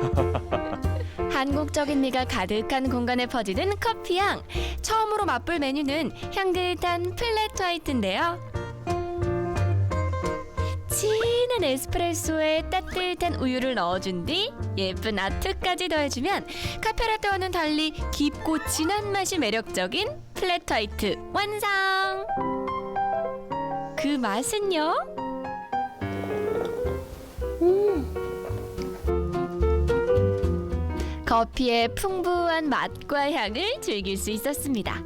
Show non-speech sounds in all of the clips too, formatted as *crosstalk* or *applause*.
*laughs* 한국적인 미가 가득한 공간에 퍼지는 커피향. 처음으로 맛볼 메뉴는 향긋한 플랫 화이트인데요. 진한 에스프레소에 따뜻한 우유를 넣어준 뒤 예쁜 아트까지 더해주면 카페라떼와는 달리 깊고 진한 맛이 매력적인 플랫 화이트 완성! 그 맛은요? 커피의 풍부한 맛과 향을 즐길 수 있었습니다.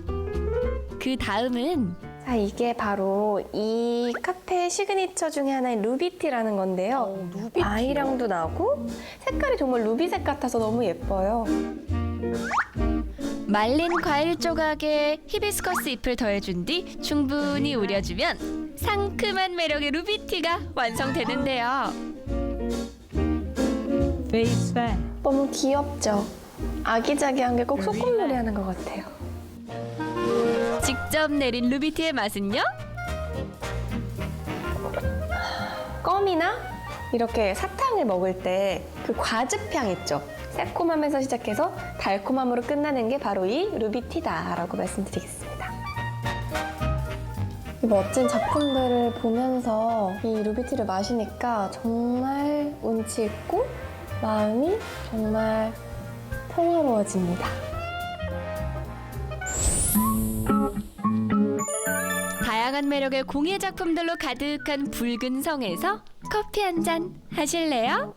그 다음은 자, 이게 바로 이 카페 시그니처 중에 하나인 루비티라는 건데요. 아이랑도 나고 색깔이 정말 루비색 같아서 너무 예뻐요. 말린 과일 조각에 히비스커스 잎을 더해준 뒤 충분히 우려주면 상큼한 매력의 루비티가 완성되는데요. Face back. 너무 귀엽죠? 아기자기한 게 꼭 소꿉놀이 하는 것 같아요. 직접 내린 루비티의 맛은요? 껌이나 이렇게 사탕을 먹을 때 그 과즙향 있죠? 새콤함에서 시작해서 달콤함으로 끝나는 게 바로 이 루비티다라고 말씀드리겠습니다. 이 멋진 작품들을 보면서 이 루비티를 마시니까 정말 운치 있고 마음이 정말 평화로워집니다. 다양한 매력의 공예 작품들로 가득한 붉은 성에서 커피 한 잔 하실래요?